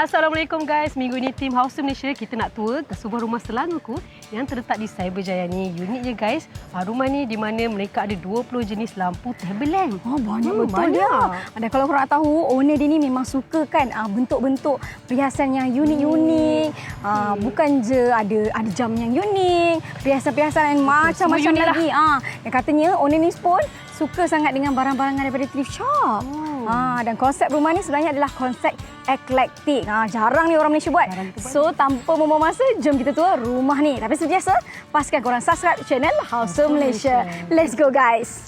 Assalamualaikum guys. Minggu ini tim House Malaysia kita nak tour ke sebuah rumah Selangorku yang terletak di Cyberjaya ni. Uniknya guys, ah, rumah ni di mana mereka ada 20 jenis lampu table lamp. Oh banyak Hmm, betul banyak. dia. Dan kalau korang tahu owner dia ni memang suka kan ah, bentuk-bentuk perhiasan yang unik-unik. Ah, bukan je ada ada jam yang unik, perhiasan-perhiasan yang macam-macam unik lah. lagi. Ah, yang katanya owner ni pun suka sangat dengan barang-barang daripada thrift shop. Oh. Ah, dan konsep rumah ni sebenarnya adalah konsep eklektik. Ah, jarang ni orang Malaysia buat. So tanpa membuang masa, jom kita tour rumah ni. Tapi seperti biasa, pastikan korang subscribe channel House of Malaysia. Malaysia. Let's go guys.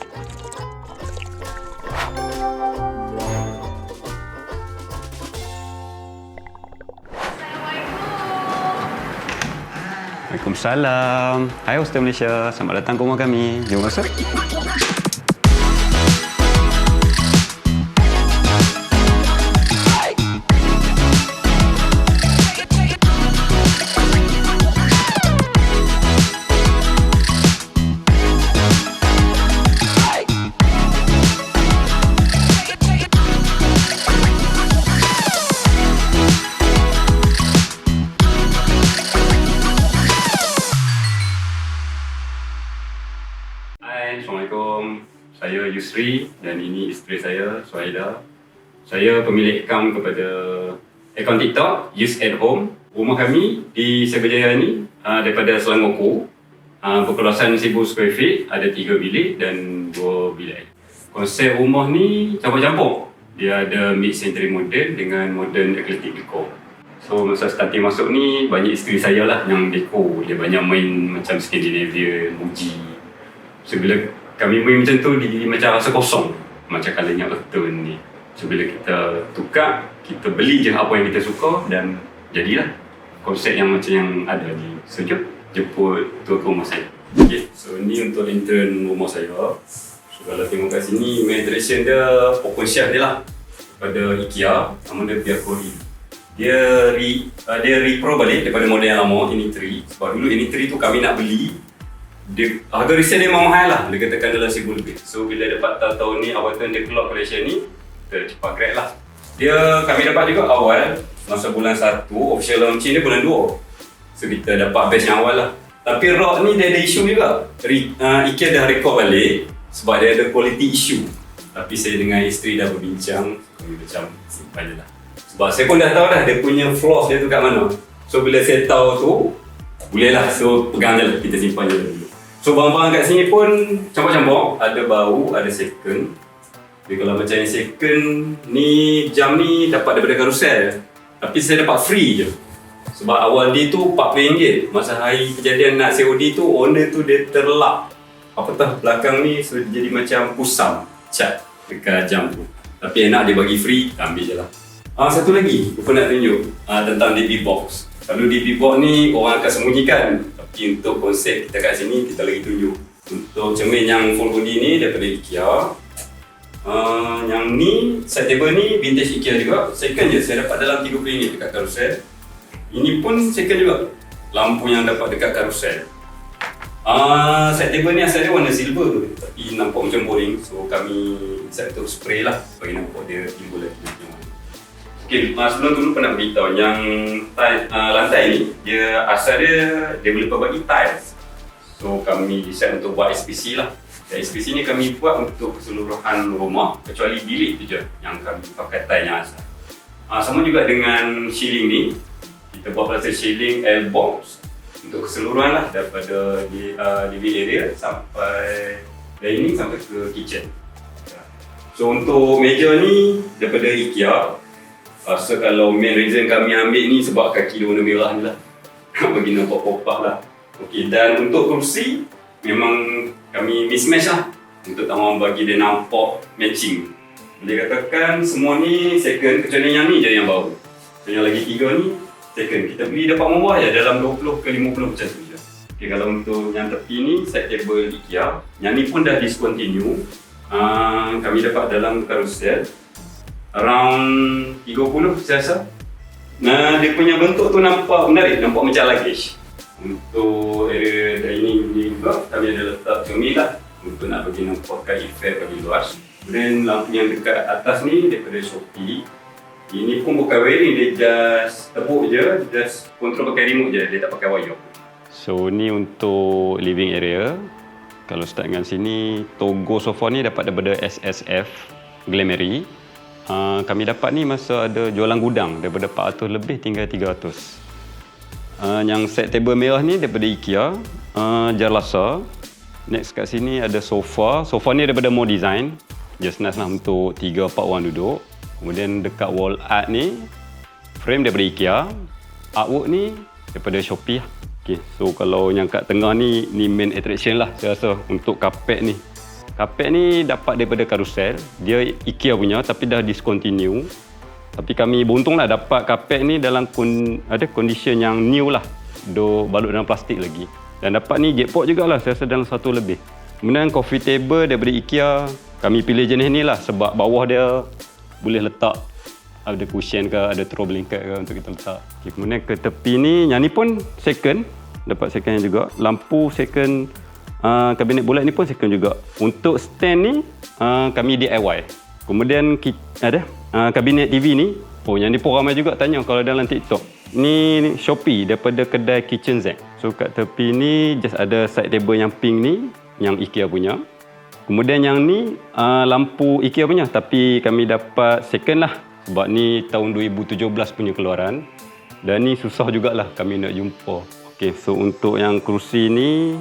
Waalaikumsalam. Hai Ustaz Malaysia. Selamat datang ke rumah kami. Jom masuk. Yusri dan ini isteri saya, Suhaida. Saya pemilik akaun kepada akaun TikTok, Use at Home. Rumah kami di Cyberjaya ni uh, daripada Selangor uh, berkeluasan 1000 square feet, ada 3 bilik dan 2 bilik. Konsep rumah ni campur-campur. Dia ada mid-century modern dengan modern eclectic decor. So masa starting masuk ni banyak isteri saya lah yang dekor. Dia banyak main macam Scandinavian, Muji. So bila kami main macam tu dia macam rasa kosong. Macam kalanya betul ni. So bila kita tukar, kita beli je apa yang kita suka dan jadilah konsep yang macam yang ada. So jom jemput tu ke rumah saya. Okay, so ni untuk intern rumah saya. So kalau tengok kat sini, main attraction dia open shelf dia lah. Pada IKEA, nama dia Biakori dia re, uh, dia repro balik daripada model yang lama ini 3 sebab dulu ini 3 tu kami nak beli dia harga resale dia memang mahal lah dia katakan dalam seribu lebih. So bila dapat tahu tahun ni awal dia keluar collection ni kita cepat grab lah. Dia kami dapat juga awal masa bulan 1 official launching dia bulan 2 so kita dapat batch yang awal lah. Tapi rock ni dia ada isu juga. Re, uh, IKEA dah record balik sebab dia ada quality issue. Tapi saya dengan isteri dah berbincang kami macam simpan je lah. Sebab saya pun dah tahu dah dia punya flaws dia tu kat mana. So bila saya tahu tu, bolehlah so pegang je lah, kita simpan je. dulu. So barang-barang kat sini pun campur-campur, ada baru, ada second. Jadi kalau macam yang second ni jam ni dapat daripada karusel. Tapi saya dapat free je. Sebab awal dia tu RM40. Masa hari kejadian nak COD tu, owner tu dia terlap. Apa tah belakang ni so jadi macam pusam cat dekat jam tu. Tapi enak dia bagi free, ambil je lah. Ah satu lagi, lupa nak tunjuk ah, tentang DB Box. Kalau DB Box ni orang akan sembunyikan. Tapi untuk konsep kita kat sini, kita lagi tunjuk. Untuk cermin yang full body ni daripada IKEA. Ah, yang ni, side table ni vintage IKEA juga. Second je, saya dapat dalam RM30 dekat carousel. Ini pun second juga. Lampu yang dapat dekat carousel. Ah, side table ni asal dia warna silver tapi nampak macam boring. So kami set untuk spray lah bagi nampak dia timbul lagi macam. Okay, tu lupa nak beritahu yang tile, uh, lantai ni dia asal dia dia boleh berbagi tiles. So kami decide untuk buat SPC lah. Dan SPC ni kami buat untuk keseluruhan rumah kecuali bilik tu je yang kami pakai tile yang asal. Uh, sama juga dengan ceiling ni kita buat plaster ceiling L box untuk keseluruhan lah daripada di uh, living area sampai dining sampai ke kitchen. So untuk meja ni daripada IKEA Rasa kalau main reason kami ambil ni sebab kaki dia warna merah ni lah. Bagi nampak popah lah. Okey, dan untuk kerusi, memang kami mismatch lah. Untuk tak mahu bagi dia nampak matching. Boleh katakan semua ni second, kecuali yang ni je yang baru. So, yang lagi tiga ni, second. Kita beli dapat murah je, dalam 20 ke 50 macam tu je. Okay, kalau untuk yang tepi ni, side table IKEA. Yang ni pun dah discontinue. Uh, kami dapat dalam carousel around 30 saya rasa. Nah, dia punya bentuk tu nampak menarik, nampak macam luggage. Untuk area dining ni juga, kami ada letak cermin lah untuk nak bagi nampakkan efek bagi luas. Kemudian lampu yang dekat atas ni daripada Shopee. Ini pun bukan wiring, dia just tepuk je, just control pakai remote je, dia tak pakai wire. So ni untuk living area. Kalau start dengan sini, Togo sofa ni dapat daripada SSF Glamary. Uh, kami dapat ni masa ada jualan gudang daripada 400 lebih tinggal 300. Uh, yang set table merah ni daripada IKEA, uh, Jarlasa. Next kat sini ada sofa. Sofa ni daripada More Design. Just nice lah untuk 3-4 orang duduk. Kemudian dekat wall art ni, frame daripada IKEA. Artwork ni daripada Shopee lah. Okay, so kalau yang kat tengah ni, ni main attraction lah saya rasa untuk kapet ni. Kapet ni dapat daripada Carousel. Dia IKEA punya tapi dah discontinue. Tapi kami beruntung lah dapat kapet ni dalam kon, ada condition yang new lah. Do balut dalam plastik lagi. Dan dapat ni jackpot jugalah saya rasa dalam satu lebih. Kemudian coffee table daripada IKEA. Kami pilih jenis ni lah sebab bawah dia boleh letak ada cushion ke, ada throw blanket ke untuk kita letak. Okay, kemudian ke tepi ni, yang ni pun second. Dapat second juga. Lampu second. Uh, kabinet bulat ni pun second juga. Untuk stand ni, uh, kami DIY. Kemudian ada uh, kabinet TV ni. Oh, yang ni pun ramai juga tanya kalau dalam TikTok. Ni, ni Shopee daripada kedai Kitchen Z. So kat tepi ni just ada side table yang pink ni yang IKEA punya. Kemudian yang ni uh, lampu IKEA punya tapi kami dapat second lah sebab ni tahun 2017 punya keluaran dan ni susah jugalah kami nak jumpa. Okey, so untuk yang kerusi ni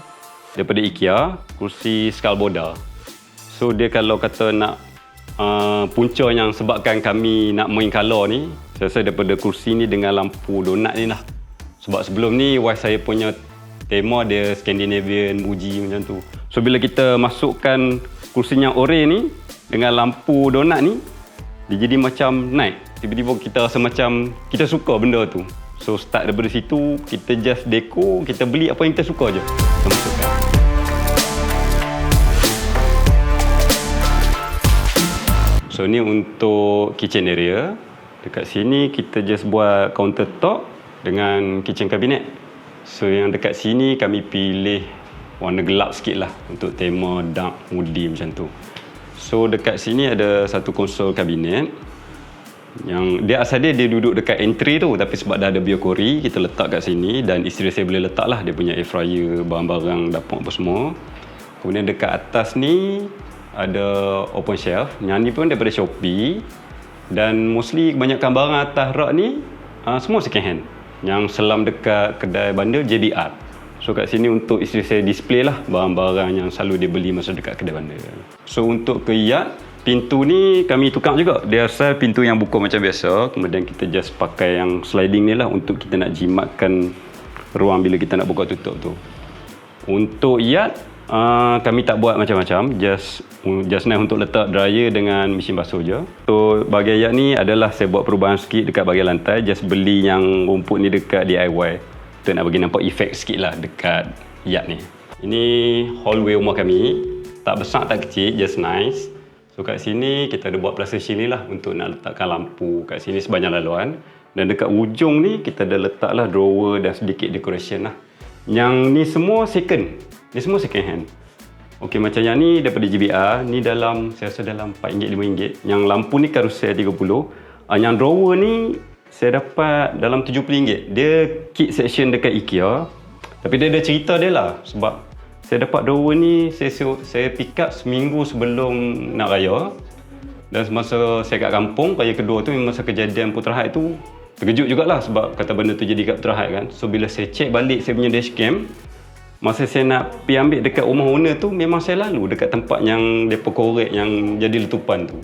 daripada IKEA, kerusi Skalboda. So dia kalau kata nak uh, punca yang sebabkan kami nak main color ni, saya rasa daripada kerusi ni dengan lampu donat ni lah. Sebab sebelum ni wife saya punya tema dia Scandinavian Muji macam tu. So bila kita masukkan kursi yang ni dengan lampu donat ni dia jadi macam night. Tiba-tiba kita rasa macam kita suka benda tu. So start daripada situ kita just deco, kita beli apa yang kita suka je. Kita. So ni untuk kitchen area. Dekat sini kita just buat counter top dengan kitchen cabinet. So yang dekat sini kami pilih warna gelap sikit lah untuk tema dark moody macam tu. So dekat sini ada satu konsol kabinet yang dia asal dia dia duduk dekat entry tu. Tapi sebab dah ada biokori kita letak kat sini. Dan isteri saya boleh letak lah. Dia punya air fryer barang-barang dapur apa semua. Kemudian dekat atas ni ada open shelf. Yang ni pun daripada Shopee. Dan mostly kebanyakan barang atas rak ni uh, semua second hand. Yang selam dekat kedai bandar JBR so kat sini untuk isteri saya display lah barang-barang yang selalu dia beli masa dekat kedai bandar. So untuk ke yard Pintu ni kami tukar juga. Dia asal pintu yang buka macam biasa. Kemudian kita just pakai yang sliding ni lah untuk kita nak jimatkan ruang bila kita nak buka tutup tu. Untuk yard, uh, kami tak buat macam-macam. Just just nice untuk letak dryer dengan mesin basuh je. So bahagian yard ni adalah saya buat perubahan sikit dekat bahagian lantai. Just beli yang rumput ni dekat DIY. Untuk nak bagi nampak efek sikit lah dekat yard ni. Ini hallway rumah kami. Tak besar tak kecil, just nice. So kat sini kita ada buat plaster sini lah untuk nak letakkan lampu kat sini sebanyak laluan. Dan dekat ujung ni kita ada letak lah drawer dan sedikit decoration lah. Yang ni semua second. Ni semua second hand. Okey macam yang ni daripada GBR. Ni dalam saya rasa dalam RM4, RM5. Yang lampu ni carousel 30. Uh, yang drawer ni saya dapat dalam RM70. Dia kit section dekat IKEA. Tapi dia ada cerita dia lah. Sebab saya dapat drawer ni saya saya pick up seminggu sebelum nak raya dan semasa saya kat kampung raya kedua tu memang masa kejadian Putra Haid tu terkejut jugalah sebab kata benda tu jadi kat Putra Haid kan so bila saya check balik saya punya dashcam masa saya nak pergi ambil dekat rumah owner tu memang saya lalu dekat tempat yang depa korek yang jadi letupan tu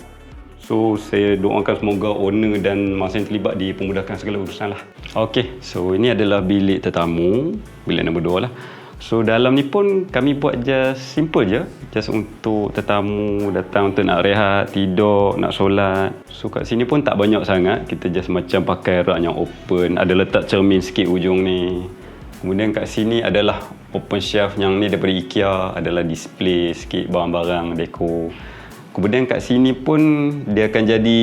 So, saya doakan semoga owner dan masa yang terlibat dipermudahkan segala urusan lah. Okay, so ini adalah bilik tetamu. Bilik nombor dua lah. So dalam ni pun kami buat just simple je. Just untuk tetamu datang untuk nak rehat, tidur, nak solat. So kat sini pun tak banyak sangat. Kita just macam pakai rak yang open. Ada letak cermin sikit ujung ni. Kemudian kat sini adalah open shelf yang ni daripada IKEA. Adalah display sikit barang-barang, deko. Kemudian kat sini pun dia akan jadi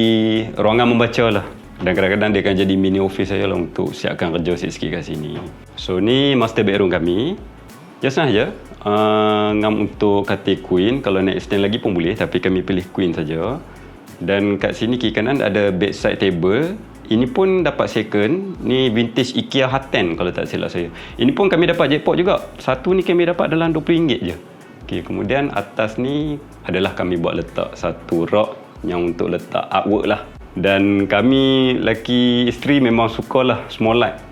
ruangan membaca lah. Dan kadang-kadang dia akan jadi mini office saya lah untuk siapkan kerja sikit-sikit kat sini. So ni master bedroom kami. Just nice je. Uh, ngam untuk katil queen. Kalau nak extend lagi pun boleh. Tapi kami pilih queen saja. Dan kat sini kiri kanan ada bedside table. Ini pun dapat second. Ni vintage IKEA Hatten kalau tak silap saya. Ini pun kami dapat jackpot juga. Satu ni kami dapat dalam RM20 je. Okey, kemudian atas ni adalah kami buat letak satu rak yang untuk letak artwork lah. Dan kami laki isteri memang sukalah small light.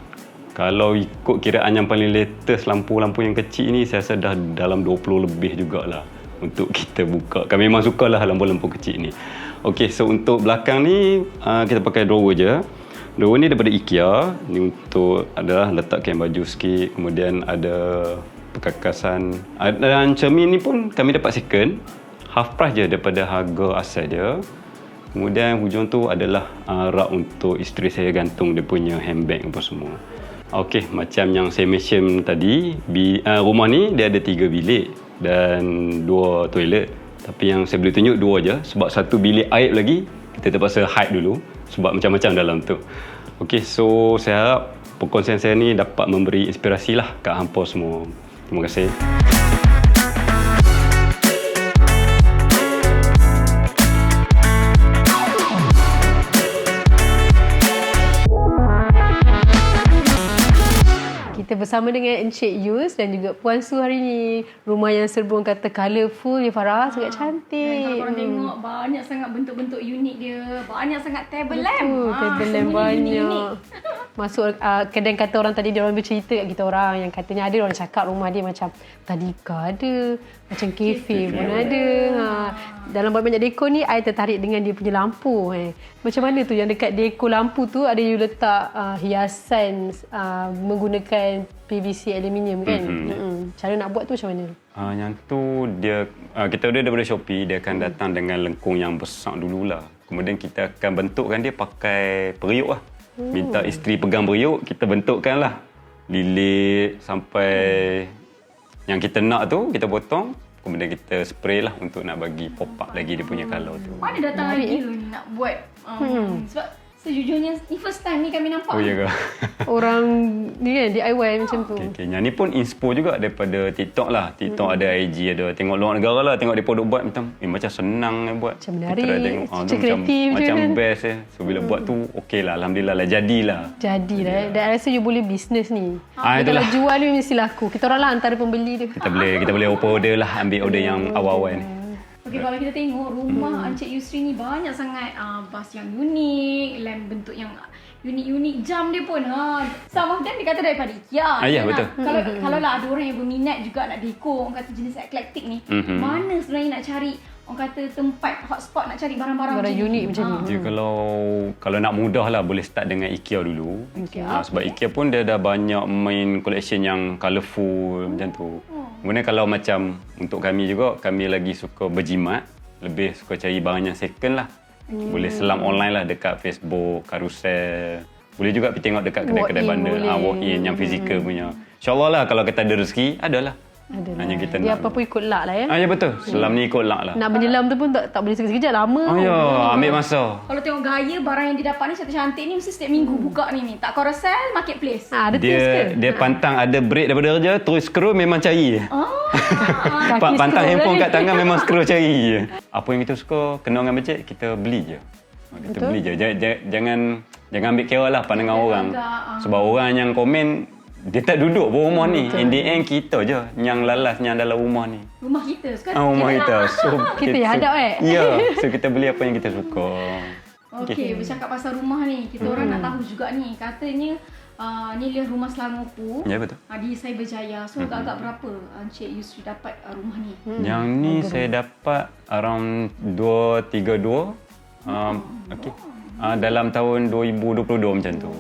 Kalau ikut kiraan yang paling latest lampu-lampu yang kecil ni saya rasa dah dalam 20 lebih jugalah untuk kita buka. Kami memang sukalah lampu-lampu kecil ni. Okey, so untuk belakang ni uh, kita pakai drawer je. Drawer ni daripada IKEA. Ni untuk adalah letak kain baju sikit. Kemudian ada perkakasan. Ah, Dan cermin ni pun kami dapat second. Half price je daripada harga asal dia. Kemudian hujung tu adalah uh, rak untuk isteri saya gantung dia punya handbag apa semua. Okey, macam yang saya mention tadi, bi, uh, rumah ni dia ada tiga bilik dan dua toilet. Tapi yang saya boleh tunjuk dua je sebab satu bilik air lagi kita terpaksa hide dulu sebab macam-macam dalam tu. Okey, so saya harap perkongsian saya ni dapat memberi inspirasi lah kat hampa semua. Terima kasih. Bersama dengan Encik Yus dan juga Puan Su hari ni. Rumah yang serba orang kata colourful ya Farah, sangat Dan cantik. kalau korang tengok banyak sangat bentuk-bentuk unik dia. Banyak sangat table lamp. Betul, Ah, table lamp banyak. Masuk uh, kedai kata orang tadi dia orang bercerita kat kita orang yang katanya ada orang cakap rumah dia macam tadika ada, macam kafe pun ada. Ha. Dalam banyak dekor ni I tertarik dengan dia punya lampu eh. Macam mana tu yang dekat dekor lampu tu ada you letak uh, hiasan uh, menggunakan PVC aluminium kan? Mhm. Mm-hmm. Cara nak buat tu macam mana? Uh, yang tu dia uh, kita order daripada Shopee dia akan datang dengan lengkung yang besar dululah. Kemudian kita akan bentukkan dia pakai periuk lah. Minta isteri pegang periuk, kita bentukkan lah. Lilit sampai yang kita nak tu kita potong. Kemudian kita spray lah untuk nak bagi pop up lagi dia punya colour tu. Mana datang idea ni nak buat um, sebab sejujurnya ni first time ni kami nampak. Oh ya ke? Orang ni kan DIY macam tu. Okay, okay. Yang ni pun inspo juga daripada TikTok lah. TikTok ada IG ada. Tengok luar negara lah. Tengok dia duk buat macam eh, macam senang eh, buat. Macam Kita menarik, dah tengok. Ah, macam kreatif je Macam kan. best eh. So bila buat tu okey lah. Alhamdulillah lah. Jadilah. Jadi lah. Dan rasa you boleh bisnes ni. Ah, Dia itulah. kalau jual ni mesti laku. Kita orang lah antara pembeli dia. Kita boleh kita boleh open order lah. Ambil order yang awal-awal ni. Okey kalau kita tengok rumah Encik Yusri ni banyak sangat uh, bas yang unik, lamp bentuk yang unik-unik, jam dia pun ha. Some of them dia kata daripada IKEA. Ah, ya, kan, betul. ah. Kalau kalau lah ada orang yang berminat juga nak dekor orang kata jenis eclectic ni, Mhm. mana sebenarnya nak cari orang kata tempat hotspot nak cari barang-barang Barang macam unik ni. macam ni. Ah. Dia kalau kalau nak mudah lah boleh start dengan IKEA dulu. IKEA. Ha, sebab IKEA pun dia dah banyak main collection yang colourful macam tu. Kemudian kalau macam untuk kami juga, kami lagi suka berjimat. Lebih suka cari barang yang second lah. Boleh selam online lah dekat Facebook, Carousel. Boleh juga pergi tengok dekat kedai-kedai Walk-in bandar. boleh. Ah, walk-in yang fizikal punya. InsyaAllah lah kalau kita ada rezeki, adalah. Ada Hanya kita Dia nak. apa pun ikut luck lah ya. Ah, ya betul. Selam ni ikut lah lah. Nak menyelam tu pun tak, tak boleh sekejap-sekejap lama. Oh ya, ambil masa. Kalau tengok gaya barang yang didapat ni cantik-cantik ni mesti setiap minggu buka ni ni. Tak Carousel, marketplace. Ha, ada tips ke? Dia dia pantang ada break daripada kerja, terus scroll memang cari. Oh. Kaki Pa- pantang handphone kat tangan memang scroll cari je. Apa yang kita suka, kena dengan bajet, kita beli je. Kita Betul. beli je. Jangan, jangan jangan ambil kira lah pandangan Jangan orang. ah. Sebab orang yang komen, dia tak duduk pun rumah ni. Betul. In the end, kita je yang lalas yang dalam rumah ni. Rumah kita sekarang. Ah, rumah kita. So, Kita yang hadap, eh? Ya. So, kita beli apa yang kita suka. Okey, bercakap pasal rumah ni, kita orang nak tahu juga ni. Katanya uh, ni dia rumah Selangorku. Ya, betul. Uh, di Cyberjaya. So agak-agak berapa uh, Encik Yusri dapat uh, rumah ni? Yang ni saya dapat around 232. Um, okay. Uh, dalam tahun 2022 macam tu.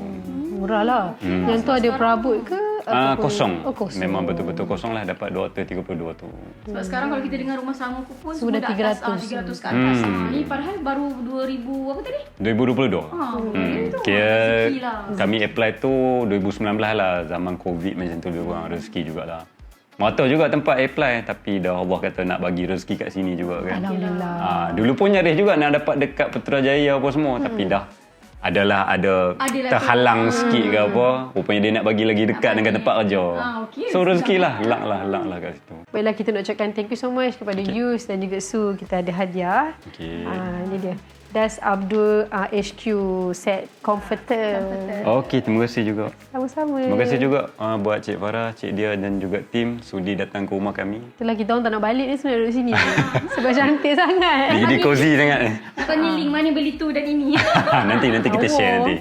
Murah lah. Hmm. Yang tu ada perabot ke? Ah Ataupun- kosong. Oh kosong. Memang betul-betul kosong lah dapat 232 tu. Sebab sekarang kalau kita dengar rumah Selangorku pun Sudah semua dah atas, 300. ah, 300 ke atas. Hmm. Ah, ni padahal baru 2000 apa tadi? 2022. Ha, Hmm. itu Kira rezeki lah. kami apply tu 2019 lah zaman COVID macam tu dia orang rezeki jugalah. Mau tahu juga tempat apply tapi dah Allah kata nak bagi rezeki kat sini juga kan. Alhamdulillah. Ah, dulu pun nyaris juga nak dapat dekat Putrajaya apa semua hmm. tapi dah adalah ada Adalah terhalang tu. sikit ke apa. Rupanya dia nak bagi lagi dekat dengan tempat kerja. Ah, okey. So rezeki lah, luck lah, luck lah kat situ. Baiklah kita nak ucapkan thank you so much kepada okay. Yus dan juga Su. Kita ada hadiah. Okey. Ah, ini dia. Das Abdul uh, HQ set comforter. Okey, terima kasih juga. Sama-sama. Terima kasih juga uh, buat Cik Farah, Cik Dia dan juga tim sudi datang ke rumah kami. Itulah kita orang tak nak balik ni sebenarnya duduk sini. Sebab cantik sangat. Jadi cozy sangat ni. Tanya link mana beli tu dan ini. nanti nanti kita share nanti.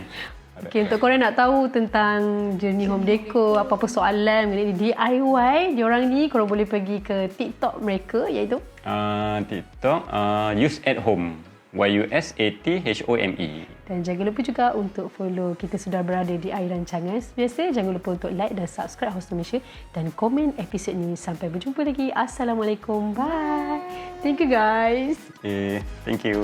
Okay, untuk korang nak tahu tentang journey home decor, apa-apa soalan mengenai DIY, diorang ni korang boleh pergi ke TikTok mereka iaitu Uh, TikTok uh, use at home. Y U S A T H O M E. dan jangan lupa juga untuk follow kita sudah berada di air rancangan. Biasa jangan lupa untuk like dan subscribe Hostel Malaysia dan komen episod ni. Sampai berjumpa lagi. Assalamualaikum. Bye. Thank you guys. Okay, thank you.